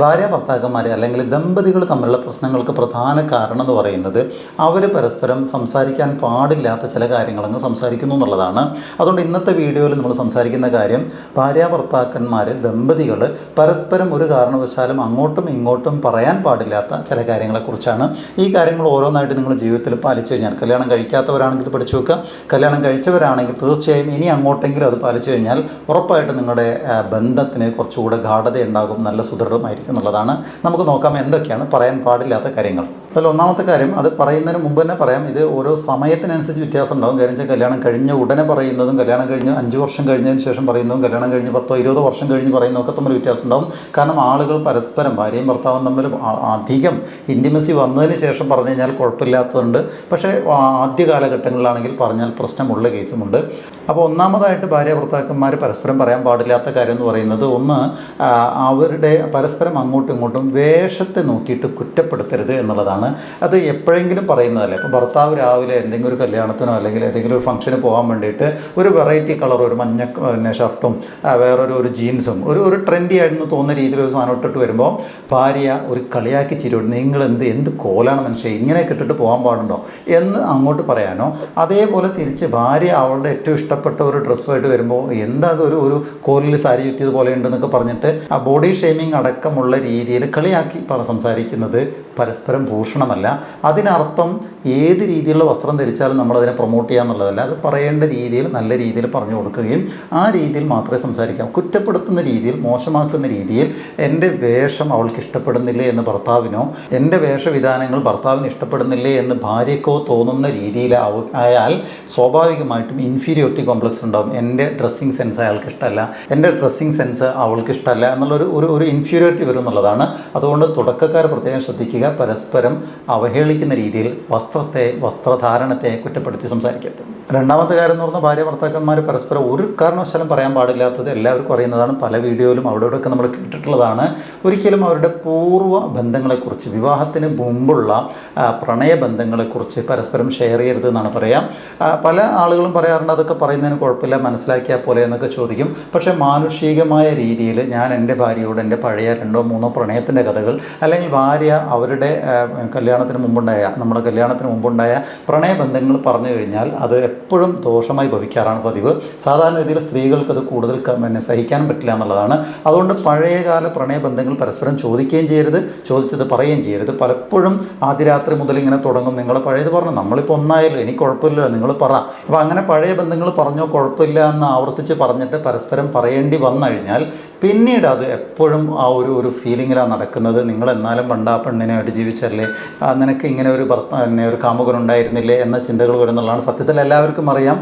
ഭാര്യ ഭർത്താക്കന്മാരെ അല്ലെങ്കിൽ ദമ്പതികൾ തമ്മിലുള്ള പ്രശ്നങ്ങൾക്ക് പ്രധാന കാരണം എന്ന് പറയുന്നത് അവർ പരസ്പരം സംസാരിക്കാൻ പാടില്ലാത്ത ചില കാര്യങ്ങളങ്ങ് സംസാരിക്കുന്നു എന്നുള്ളതാണ്. അതുകൊണ്ട് ഇന്നത്തെ വീഡിയോയിൽ നമ്മൾ സംസാരിക്കുന്ന കാര്യം ഭാര്യ ഭർത്താക്കന്മാർ ദമ്പതികൾ പരസ്പരം ഒരു കാരണവശാലും അങ്ങോട്ടും ഇങ്ങോട്ടും പറയാൻ പാടില്ലാത്ത ചില കാര്യങ്ങളെക്കുറിച്ചാണ്. ഈ കാര്യങ്ങൾ ഓരോന്നായിട്ട് നിങ്ങൾ ജീവിതത്തിൽ പാലിച്ചു കഴിഞ്ഞാൽ കല്യാണം കഴിക്കാത്തവരാണെങ്കിൽ ഇത് പഠിച്ചു വെക്കുക. കല്യാണം കഴിച്ചവരാണെങ്കിൽ തീർച്ചയായും ഇനി അങ്ങോട്ടെങ്കിലും അത് പാലിച്ചു കഴിഞ്ഞാൽ ഉറപ്പായിട്ട് നിങ്ങളുടെ ബന്ധത്തിന് കുറച്ചുകൂടെ ഗാഠത ഉണ്ടാകും നല്ല സുദൃഢമായിരിക്കും. എന്നുള്ളതാണ് നമുക്ക് നോക്കാം എന്തൊക്കെയാണ് പറയാൻ പാടില്ലാത്ത കാര്യങ്ങൾ. അതിൽ ഒന്നാമത്തെ കാര്യം അത് പറയുന്നതിന് മുമ്പ് തന്നെ പറയാം ഇത് ഓരോ സമയത്തിനനുസരിച്ച് വ്യത്യാസം ഉണ്ടാകും കാര്യം വെച്ചാൽ കല്യാണം കഴിഞ്ഞ ഉടനെ പറയുന്നതും കല്യാണം കഴിഞ്ഞ് അഞ്ച് വർഷം കഴിഞ്ഞതിന് ശേഷം പറയുന്നതും കല്യാണം കഴിഞ്ഞ് പത്തോ ഇരുപതോ വർഷം കഴിഞ്ഞ് പറയുന്നതൊക്കെ തമ്മിൽ വ്യത്യാസം ഉണ്ടാകും കാരണം ആളുകൾ പരസ്പരം ഭാര്യയും ഭർത്താവും തമ്മിൽ അധികം ഇന്റിമസി വന്നതിന് ശേഷം പറഞ്ഞു കഴിഞ്ഞാൽ കുഴപ്പമില്ലാത്തതുണ്ട്. പക്ഷേ ആദ്യ കാലഘട്ടങ്ങളിലാണെങ്കിൽ പറഞ്ഞാൽ പ്രശ്നമുള്ള കേസുമുണ്ട്. അപ്പോൾ ഒന്നാമതായിട്ട് ഭാര്യ ഭർത്താക്കന്മാർ പരസ്പരം പറയാൻ പാടില്ലാത്ത കാര്യം എന്ന് പറയുന്നത് ഒന്ന് അവരുടെ പരസ്പരം അങ്ങോട്ടും ഇങ്ങോട്ടും വേഷത്തെ നോക്കിയിട്ട് കുറ്റപ്പെടുത്തരുത് എന്നുള്ളതാണ്. അത് എപ്പോഴെങ്കിലും പറയുന്നതല്ലേ. ഇപ്പോൾ ഭർത്താവ് രാവിലെ എന്തെങ്കിലും ഒരു കല്യാണത്തിനോ അല്ലെങ്കിൽ ഏതെങ്കിലും ഒരു ഫംഗ്ഷന് പോകാൻ വേണ്ടിയിട്ട് ഒരു വെറൈറ്റി കളർ ഒരു മഞ്ഞ പിന്നെ ഷർട്ടും വേറൊരു ഒരു ജീൻസും ഒരു ഒരു ട്രെൻഡി ആയിരുന്നു തോന്നുന്ന രീതിയിൽ ഒരു സാധനം ഇട്ടിട്ട് വരുമ്പോൾ ഭാര്യ ഒരു കളിയാക്കി ചിരിയോട് നിങ്ങൾ എന്ത് എന്ത് കോലാണ് മനുഷ്യൻ ഇങ്ങനെ കെട്ടിട്ട് പോകാൻ പാടുണ്ടോ? എന്ന് അങ്ങോട്ട് പറയാനോ അതേപോലെ തിരിച്ച് ഭാര്യ അവളുടെ ഏറ്റവും ഇഷ്ടപ്പെട്ട ഒരു ഡ്രസ്സുമായിട്ട് വരുമ്പോൾ എന്താ ഒരു ഒരു കോലിൽ സാരി ചുറ്റിയത് പോലെ ഉണ്ടെന്നൊക്കെ പറഞ്ഞിട്ട് ആ ബോഡി ഷെയ്മിങ് അടക്കമുള്ള രീതിയിൽ കളിയാക്കി സംസാരിക്കുന്നത് പരസ്പരം ഭൂഷണമല്ല. അതിനർത്ഥം ഏത് രീതിയിലുള്ള വസ്ത്രം ധരിച്ചാലും നമ്മളതിനെ പ്രൊമോട്ട് ചെയ്യുക എന്നുള്ളതല്ല അത് പറയേണ്ട രീതിയിൽ നല്ല രീതിയിൽ പറഞ്ഞു കൊടുക്കുകയും ആ രീതിയിൽ മാത്രമേ സംസാരിക്കാം. കുറ്റപ്പെടുത്തുന്ന രീതിയിൽ മോശമാക്കുന്ന രീതിയിൽ എന്റെ വേഷം അവൾക്ക് ഇഷ്ടപ്പെടുന്നില്ലേ എന്ന് ഭർത്താവിനോ എന്റെ വേഷവിധാനങ്ങൾ ഭർത്താവിന് ഇഷ്ടപ്പെടുന്നില്ലേ എന്ന് ഭാര്യക്കോ തോന്നുന്ന രീതിയിൽ ആയാൽ സ്വാഭാവികമായിട്ടും ഇൻഫീരിയോറിറ്റി കോംപ്ലക്സ് ഉണ്ടാകും എന്റെ ഡ്രസ്സിങ് സെൻസ് അയാൾക്ക് ഇഷ്ടമല്ല. എന്റെ ഡ്രസ്സിങ് സെൻസ് അവൾക്ക് ഇഷ്ടമല്ല. എന്നുള്ളൊരു ഒരു ഒരു ഇൻഫീരിയോറിറ്റി വരും എന്നുള്ളതാണ്. അതുകൊണ്ട് തുടക്കക്കാർ പ്രത്യേകം ശ്രദ്ധിക്കുക. പരസ്പരം അവഹേളിക്കുന്ന രീതിയിൽ വസ്ത്രത്തെ വസ്ത്രധാരണത്തെ കുറ്റപ്പെടുത്തി സംസാരിക്കരുത്. രണ്ടാമത്തെ കാര്യം എന്ന് പറഞ്ഞാൽ ഭാര്യ ഭർത്താക്കന്മാർ പരസ്പരം ഒരു കാരണവശാലും പറയാൻ പാടില്ലാത്തത് എല്ലാവർക്കും അറിയുന്നതാണ്. പല വീഡിയോയിലും അവിടെ ഇവിടെയൊക്കെ നമ്മൾ കേട്ടിട്ടുള്ളതാണ്. ഒരിക്കലും അവരുടെ പൂർവ ബന്ധങ്ങളെക്കുറിച്ച് വിവാഹത്തിന് മുമ്പുള്ള പ്രണയ ബന്ധങ്ങളെക്കുറിച്ച് പരസ്പരം ഷെയർ ചെയ്യരുത് എന്നാണ് പറയാം. പല ആളുകളും പറയാറുണ്ട് അതൊക്കെ പറയുന്നതിന് കുഴപ്പമില്ല മനസ്സിലാക്കിയാൽ പോലെ എന്നൊക്കെ ചോദിക്കും. പക്ഷേ മാനുഷികമായ രീതിയിൽ ഞാൻ എന്റെ ഭാര്യയോട് എന്റെ പഴയ രണ്ടോ മൂന്നോ പ്രണയത്തിന്റെ കഥകൾ അല്ലെങ്കിൽ ഭാര്യ അവരുടെ കല്യാണത്തിന് മുമ്പുണ്ടായ നമ്മുടെ കല്യാണത്തിന് മുമ്പുണ്ടായ പ്രണയബന്ധങ്ങൾ പറഞ്ഞു കഴിഞ്ഞാൽ അത് എപ്പോഴും ദോഷമായി ഭവിക്കാറാണ് പതിവ്. സാധാരണ രീതിയിൽ സ്ത്രീകൾക്ക് അത് കൂടുതൽ പിന്നെ സഹിക്കാൻ പറ്റില്ല എന്നുള്ളതാണ്. അതുകൊണ്ട് പഴയകാല പ്രണയബന്ധങ്ങൾ പരസ്പരം ചോദിക്കുകയും ചെയ്യരുത് ചോദിച്ചത് പറയുകയും ചെയ്യരുത്. പലപ്പോഴും ആദ്യ രാത്രി മുതൽ ഇങ്ങനെ തുടങ്ങും. നിങ്ങൾ പഴയത് പറഞ്ഞു നമ്മളിപ്പോൾ ഒന്നായാലും എനിക്ക് കുഴപ്പമില്ല നിങ്ങൾ പറ. അപ്പോൾ അങ്ങനെ പഴയ ബന്ധങ്ങൾ പറഞ്ഞോ കുഴപ്പമില്ല എന്ന് ആവർത്തിച്ച് പറഞ്ഞിട്ട് പരസ്പരം പറയേണ്ടി വന്നു കഴിഞ്ഞാൽ പിന്നീട് അത് എപ്പോഴും ആ ഒരു ഒരു ഫീലിങ്ങിലാണ് നടക്കുന്നത്. നിങ്ങൾ എന്നാലും പണ്ട് ആ പെണ്ണിനായിട്ട് ജീവിച്ചല്ലേ? നിനക്ക് ഇങ്ങനെ ഒരു ഭർത്ത പിന്നെ ഒരു കാമുകൻ ഉണ്ടായിരുന്നില്ലേ എന്ന ചിന്തകൾ വരുന്നുള്ളതാണ് സത്യത്തിൽ എല്ലാവർക്കും അറിയാം.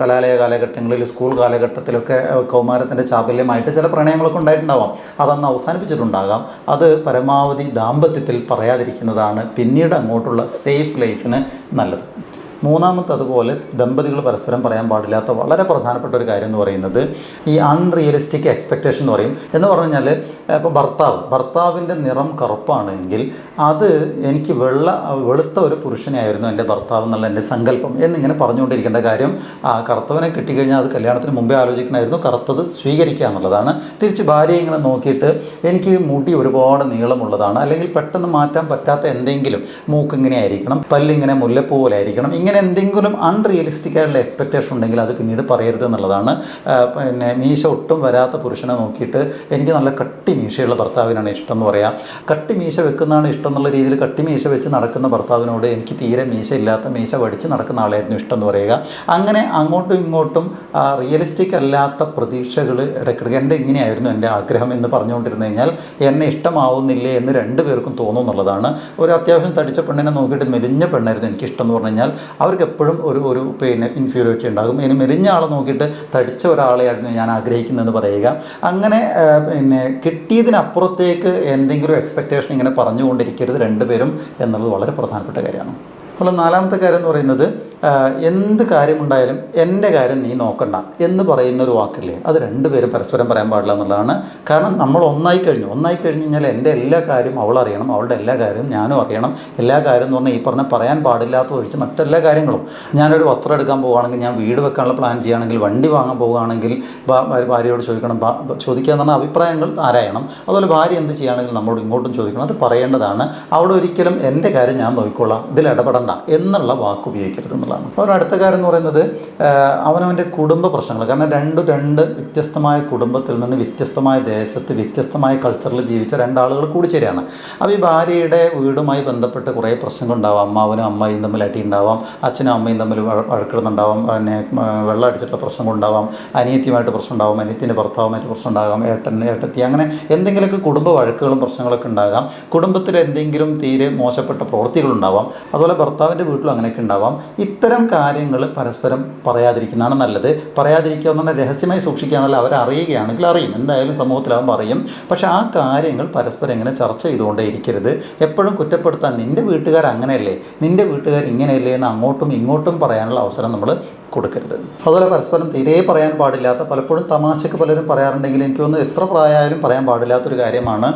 കലാലയ കാലഘട്ടങ്ങളിൽ സ്കൂൾ കാലഘട്ടത്തിലൊക്കെ കൗമാരത്തിന്റെ ചാബല്യമായിട്ട് ചില പ്രണയങ്ങളൊക്കെ ഉണ്ടായിട്ടുണ്ടാവാം. അതന്ന് അവസാനിപ്പിച്ചിട്ടുണ്ടാകാം. അത് പരമാവധി ദാമ്പത്യത്തിൽ പറയാതിരിക്കുന്നതാണ് പിന്നീട് അങ്ങോട്ടുള്ള സേഫ് ലൈഫിന് നല്ലത്. മൂന്നാമത്തെ അതുപോലെ ദമ്പതികൾ പരസ്പരം പറയാൻ പാടില്ലാത്ത വളരെ പ്രധാനപ്പെട്ട ഒരു കാര്യം എന്ന് പറയുന്നത് ഈ അൺറിയലിസ്റ്റിക് എക്സ്പെക്റ്റേഷൻ എന്ന് പറയും. എന്ന് പറഞ്ഞു കഴിഞ്ഞാൽ ഇപ്പോൾ ഭർത്താവ് ഭർത്താവിന്റെ നിറം കറുപ്പാണെങ്കിൽ അത് എനിക്ക് വെള്ള വെളുത്ത ഒരു പുരുഷനെയായിരുന്നു എന്റെ ഭർത്താവ് എന്നുള്ള എന്റെ സങ്കല്പം എന്നിങ്ങനെ പറഞ്ഞുകൊണ്ടിരിക്കേണ്ട കാര്യം കറുത്തവനെ കിട്ടിക്കഴിഞ്ഞാൽ അത് കല്യാണത്തിന് മുമ്പേ ആലോചിക്കണമായിരുന്നു. കറുത്തത് സ്വീകരിക്കുക എന്നുള്ളതാണ്. തിരിച്ച് ഭാര്യയെ ഇങ്ങനെ നോക്കിയിട്ട് എനിക്ക് മുടി ഒരുപാട് നീളമുള്ളതാണ് അല്ലെങ്കിൽ പെട്ടെന്ന് മാറ്റാൻ പറ്റാത്ത എന്തെങ്കിലും മൂക്ക് ഇങ്ങനെ ആയിരിക്കണം പല്ലിങ്ങനെ മുല്ലപ്പൂ പോലെ ആയിരിക്കണം ഇങ്ങനെ എന്തെങ്കിലും അൺറിയലിസ്റ്റിക് ആയിട്ടുള്ള എക്സ്പെക്റ്റേഷൻ ഉണ്ടെങ്കിൽ അത് പിന്നീട് പറയരുത് എന്നുള്ളതാണ്. പിന്നെ മീശ ഒട്ടും വരാത്ത പുരുഷനെ നോക്കിയിട്ട് എനിക്ക് നല്ല കട്ടി മീശയുള്ള ഭർത്താവിനാണ് ഇഷ്ടം എന്ന് പറയാം. കട്ടി മീശ വെക്കുന്നതാണ് ഇഷ്ടം എന്നുള്ള രീതിയിൽ കട്ടി മീശ വെച്ച് നടക്കുന്ന ഭർത്താവിനോട് എനിക്ക് തീരെ മീശ ഇല്ലാത്ത മീശ വടിച്ച് നടക്കുന്ന ആളായിരുന്നു ഇഷ്ടം എന്ന് പറയുക. അങ്ങനെ അങ്ങോട്ടും ഇങ്ങോട്ടും റിയലിസ്റ്റിക് അല്ലാത്ത പ്രതീക്ഷകൾ ഇടയ്ക്കിടയ്ക്ക് എന്റെ ഇങ്ങനെയായിരുന്നു എന്റെ ആഗ്രഹം എന്ന് പറഞ്ഞുകൊണ്ടിരുന്നു കഴിഞ്ഞാൽ എന്നെ ഇഷ്ടമാവുന്നില്ലേ എന്ന് രണ്ടു പേർക്കും തോന്നും എന്നുള്ളതാണ്. ഒരു അത്യാവശ്യം തടിച്ച പെണ്ണിനെ നോക്കിയിട്ട് മെലിഞ്ഞ പെണ്ണായിരുന്നു എനിക്ക് ഇഷ്ടം എന്ന് പറഞ്ഞു കഴിഞ്ഞാൽ അവർക്ക് എപ്പോഴും ഒരു ഒരു പിന്നെ ഇൻഫീരിയോറിറ്റി ഉണ്ടാകും. ഇനി മെലിഞ്ഞ ആളെ നോക്കിയിട്ട് തടിച്ച ഒരാളെയായിരുന്നു ഞാൻ ആഗ്രഹിക്കുന്നതെന്ന് പറയുക. അങ്ങനെ പിന്നെ കിട്ടിയതിനപ്പുറത്തേക്ക് എന്തെങ്കിലും എക്സ്പെക്റ്റേഷൻ ഇങ്ങനെ പറഞ്ഞുകൊണ്ടിരിക്കരുത് രണ്ടുപേരും എന്നുള്ളത് വളരെ പ്രധാനപ്പെട്ട കാര്യമാണ്. അപ്പോൾ നാലാമത്തെ കാര്യം എന്ന് പറയുന്നത് എന്ത് കാര്യമുണ്ടായാലും എന്റെ കാര്യം നീ നോക്കണ്ട എന്ന് പറയുന്ന ഒരു വാക്കില്ലേ? അത് രണ്ടുപേരും പരസ്പരം പറയാൻ പാടില്ല എന്നുള്ളതാണ്. കാരണം നമ്മൾ ഒന്നായി കഴിഞ്ഞു. ഒന്നായി കഴിഞ്ഞ് കഴിഞ്ഞാൽ എന്റെ എല്ലാ കാര്യവും അവൾ അറിയണം അവളുടെ എല്ലാ കാര്യവും ഞാനും അറിയണം. എല്ലാ കാര്യം എന്ന് പറഞ്ഞാൽ ഈ പറഞ്ഞ പറയാൻ പാടില്ലാത്ത ഒഴിച്ച് മറ്റെല്ലാ കാര്യങ്ങളും. ഞാനൊരു വസ്ത്രം എടുക്കാൻ പോവുകയാണെങ്കിൽ ഞാൻ വീട് വെക്കാനുള്ള പ്ലാൻ ചെയ്യുകയാണെങ്കിൽ വണ്ടി വാങ്ങാൻ പോവുകയാണെങ്കിൽ ഭാര്യയോട് ചോദിക്കണം. ചോദിക്കുക എന്ന് പറഞ്ഞാൽ അഭിപ്രായങ്ങൾ ആരായണം. അതുപോലെ ഭാര്യ എന്ത് ചെയ്യുകയാണെങ്കിൽ നമ്മളോട് ഇങ്ങോട്ടും ചോദിക്കണം. അത് പറയേണ്ടതാണ്. അവിടെ ഒരിക്കലും എന്റെ കാര്യം ഞാൻ നോക്കിക്കൊള്ളാം ഇതിൽ ഇടപെടണ്ട എന്നുള്ള വാക്ക് ഉപയോഗിക്കരുത് എന്നുള്ളതാണ്. അപ്പോൾ അടുത്ത കാര്യം എന്ന് പറയുന്നത് അവനവന്റെ കുടുംബ പ്രശ്നങ്ങൾ. കാരണം രണ്ട് രണ്ട് വ്യത്യസ്തമായ കുടുംബത്തിൽ നിന്ന് വ്യത്യസ്തമായ ദേശത്ത് വ്യത്യസ്തമായ കൾച്ചറിൽ ജീവിച്ച രണ്ടാളുകൾ കൂടിച്ചേരുകയാണ് അപ്പോൾ ഈ ഭാര്യയുടെ വീടുമായി ബന്ധപ്പെട്ട് കുറേ പ്രശ്നങ്ങൾ ഉണ്ടാവാം അമ്മാവനും അമ്മയും തമ്മിൽ അടി ഉണ്ടാവാം അച്ഛനും അമ്മയും തമ്മിൽ വഴ- വഴക്കിടുന്നുണ്ടാവാം. പിന്നെ വെള്ളം അടിച്ചിട്ടുള്ള പ്രശ്നങ്ങളുണ്ടാവാം. അനിയത്തിയുമായിട്ട് പ്രശ്നം ഉണ്ടാവാം അനിയത്തിന്റെ ഭർത്താവുമായിട്ട് പ്രശ്നം ഉണ്ടാകാം ഏട്ടൻ ഏട്ടത്തി അങ്ങനെ എന്തെങ്കിലുമൊക്കെ കുടുംബ വഴക്കുകളും പ്രശ്നങ്ങളൊക്കെ ഉണ്ടാകാം. കുടുംബത്തിൽ എന്തെങ്കിലും തീരെ മോശപ്പെട്ട പ്രവൃത്തികളുണ്ടാവാം. അതുപോലെ ഭർത്താവിന്റെ വീട്ടിലും അങ്ങനെയൊക്കെ ഉണ്ടാവാം. ഇത്തരം കാര്യങ്ങൾ പരസ്പരം പറയാതിരിക്കുന്നതാണ് നല്ലത്. പറയാതിരിക്കുക എന്ന് പറഞ്ഞാൽ രഹസ്യമായി സൂക്ഷിക്കുകയാണെങ്കിൽ അവർ അറിയുകയാണെങ്കിൽ അറിയും. എന്തായാലും സമൂഹത്തിലാകുമ്പോൾ അറിയും പക്ഷേ ആ കാര്യങ്ങൾ പരസ്പരം ഇങ്ങനെ ചർച്ച ചെയ്തുകൊണ്ടേ ഇരിക്കരുത്. എപ്പോഴും കുറ്റപ്പെടുത്താൻ നിന്റെ വീട്ടുകാർ അങ്ങനെയല്ലേ? നിന്റെ വീട്ടുകാർ ഇങ്ങനെയല്ലേ എന്ന് അങ്ങോട്ടും ഇങ്ങോട്ടും പറയാനുള്ള അവസരം നമ്മൾ കൊടുക്കരുത്. അതുപോലെ പരസ്പരം തീരെ പറയാൻ പാടില്ലാത്ത പലപ്പോഴും തമാശക്ക് പലരും പറയാറുണ്ടെങ്കിൽ എനിക്ക് തോന്നുന്നു എത്ര പ്രായമായാലും പറയാൻ പാടില്ലാത്തൊരു കാര്യമാണ്.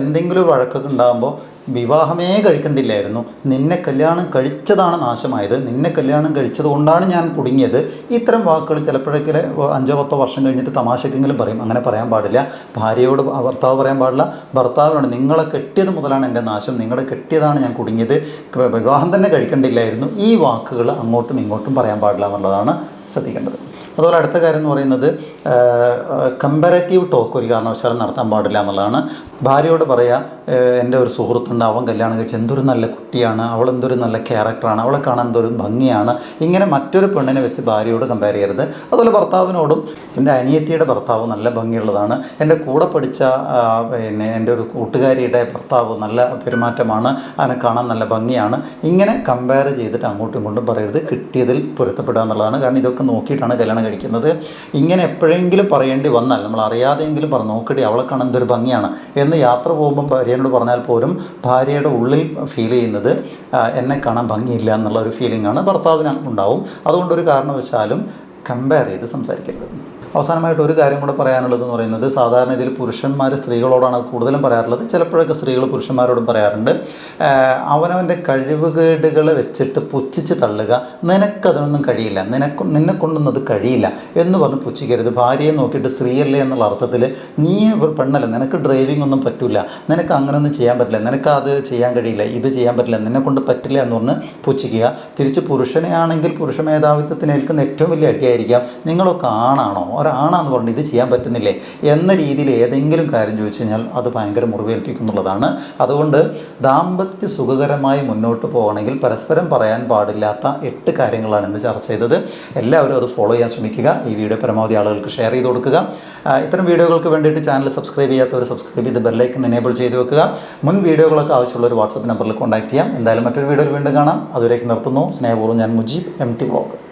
എന്തെങ്കിലും വഴക്കൊക്കെ ഉണ്ടാകുമ്പോൾ വിവാഹമേ കഴിക്കണ്ടില്ലായിരുന്നു. നിന്നെ കല്യാണം കഴിച്ചതാണ് നാശമായത്. നിന്നെ കല്യാണം കഴിച്ചത് കൊണ്ടാണ് ഞാൻ കുടുങ്ങിയത്. ഇത്തരം വാക്കുകൾ ചിലപ്പോഴൊക്കെ അഞ്ചോ പത്തോ വർഷം കഴിഞ്ഞിട്ട് തമാശക്കെങ്കിലും പറയും. അങ്ങനെ പറയാൻ പാടില്ല. ഭാര്യയോട് ഭർത്താവ് പറയാൻ പാടില്ല. ഭർത്താവിനോട് നിങ്ങളെ കെട്ടിയത് മുതലാണ് എന്റെ നാശം. നിങ്ങളെ കെട്ടിയതാണ് ഞാൻ കുടുങ്ങിയത്. വിവാഹം തന്നെ കഴിക്കണ്ടില്ലായിരുന്നു. ഈ വാക്കുകൾ അങ്ങോട്ടും ഇങ്ങോട്ടും പറയാൻ പാടില്ല എന്നുള്ളതാണ് ശ്രദ്ധിക്കേണ്ടത്. അതുപോലെ അടുത്ത കാര്യം എന്ന് പറയുന്നത് കമ്പാരറ്റീവ് ടോക്ക് ഒരു കാരണവശാലും നടത്താൻ പാടില്ല എന്നുള്ളതാണ്. ഭാര്യയോട് പറയുക എന്റെ ഒരു സുഹൃത്തുണ്ട് അവൻ കല്യാണം കഴിച്ച് എന്തൊരു നല്ല കുട്ടിയാണ് അവൾ എന്തൊരു നല്ല ക്യാരക്ടറാണ് അവളെ കാണാൻ എന്തൊരു ഭംഗിയാണ്. ഇങ്ങനെ മറ്റൊരു പെണ്ണിനെ വെച്ച് ഭാര്യയോട് കമ്പയർ ചെയ്യരുത്. അതുപോലെ ഭർത്താവിനോടും എന്റെ അനിയത്തിയുടെ ഭർത്താവ് നല്ല ഭംഗിയുള്ളതാണ്. എന്റെ കൂടെ പഠിച്ച പിന്നെ എന്റെ ഒരു കൂട്ടുകാരിയുടെ ഭർത്താവ് നല്ല പെരുമാറ്റമാണ് അവനെ കാണാൻ നല്ല ഭംഗിയാണ്. ഇങ്ങനെ കമ്പയർ ചെയ്തിട്ട് അങ്ങോട്ടും ഇങ്ങോട്ടും പറയരുത്. കിട്ടിയതിൽ പൊരുത്തപ്പെടുക എന്നുള്ളതാണ്. കാരണം ഇതൊക്കെ നോക്കിയിട്ടാണ് കല്യാണം കഴിക്കുന്നത്. ഇങ്ങനെ എപ്പോഴെങ്കിലും പറയേണ്ടി വന്നാൽ നമ്മൾ അറിയാതെയെങ്കിലും പറഞ്ഞു നോക്കടി അവളെ കാണാൻ എന്തൊരു ഭംഗിയാണ് എന്ന് യാത്ര പോകുമ്പം ഭാര്യനോട് പറഞ്ഞാൽ പോലും ഭാര്യയുടെ ഉള്ളിൽ ഫീൽ ചെയ്യുന്നത് എന്നെ കാണാൻ ഭംഗിയില്ല എന്നുള്ള ഒരു ഫീലിംഗ് ആണ് ഭർത്താവിന് ഉണ്ടാവും. അതുകൊണ്ടൊരു കാരണവശാലും കമ്പയർ ചെയ്ത് സംസാരിക്കരുത്. അവസാനമായിട്ട് ഒരു കാര്യം കൂടെ പറയാനുള്ളതെന്ന് പറയുന്നത് സാധാരണ ഇതിൽ പുരുഷന്മാർ സ്ത്രീകളോടാണ് കൂടുതലും പറയാറുള്ളത്. ചിലപ്പോഴൊക്കെ സ്ത്രീകൾ പുരുഷന്മാരോടും പറയാറുണ്ട്. അവനവന്റെ കഴിവുകേടുകൾ വെച്ചിട്ട് പുച്ഛിച്ച് തള്ളുക. നിനക്കതിനൊന്നും കഴിയില്ല. നിനക്ക് നിന്നെ കൊണ്ടൊന്നും അത് കഴിയില്ല എന്ന് പറഞ്ഞ് പുച്ഛിക്കരുത്. ഭാര്യയെ നോക്കിയിട്ട് സ്ത്രീയല്ലേ എന്നുള്ള അർത്ഥത്തിൽ നീ ഒരു പെണ്ണല്ല. നിനക്ക് ഡ്രൈവിംഗ് ഒന്നും പറ്റില്ല നിനക്ക് അങ്ങനെയൊന്നും ചെയ്യാൻ പറ്റില്ല. നിനക്ക് അത് ചെയ്യാൻ കഴിയില്ല. ഇത് ചെയ്യാൻ പറ്റില്ല. നിന്നെ കൊണ്ട് പറ്റില്ല എന്ന് പറഞ്ഞ് പുച്ഛിക്കുക. തിരിച്ച് പുരുഷനെ ആണെങ്കിൽ പുരുഷ മേധാവിത്വത്തിന് ഏൽക്കുന്ന ഏറ്റവും വലിയ അടിയായിരിക്കാം. നിങ്ങളൊക്കെ ആണാണോ? ഒരാണാന്ന് പറഞ്ഞു ഇത് ചെയ്യാൻ പറ്റുന്നില്ലേ എന്ന രീതിയിൽ ഏതെങ്കിലും കാര്യം ചോദിച്ചു കഴിഞ്ഞാൽ അത് ഭയങ്കര മുറിവേൽപ്പിക്കുന്നുള്ളതാണ്. അതുകൊണ്ട് ദാമ്പത്യ സുഖകരമായി മുന്നോട്ട് പോകണമെങ്കിൽ പരസ്പരം പറയാൻ പാടില്ലാത്ത എട്ട് കാര്യങ്ങളാണ് ഇന്ന് ചർച്ച ചെയ്തത്. എല്ലാവരും അത് ഫോളോ ചെയ്യാൻ ശ്രമിക്കുക. ഈ വീഡിയോ പരമാവധി ആളുകൾക്ക് ഷെയർ ചെയ്ത് കൊടുക്കുക. ഇത്തരം വീഡിയോകൾക്ക് വേണ്ടിയിട്ട് ചാനൽ സബ്സ്ക്രൈബ് ചെയ്യാത്തവർ സബ്സ്ക്രൈബ് ചെയ്ത് ബെല്ലൈക്കൻ എനേബിൾ ചെയ്ത് വെക്കുക. മുൻ വീഡിയോകളൊക്കെ ആവശ്യമുള്ള ഒരു വാട്സപ്പ് നമ്പറിൽ കോൺടാക്ട് ചെയ്യാം. എന്തായാലും മറ്റൊരു വീഡിയോയിൽ വീണ്ടും കാണാം. അതുവരേക്ക് നിർത്തുന്നു. സ്നേഹപൂർവം ഞാൻ മുജീബ് എം ടി വ്ളോഗ്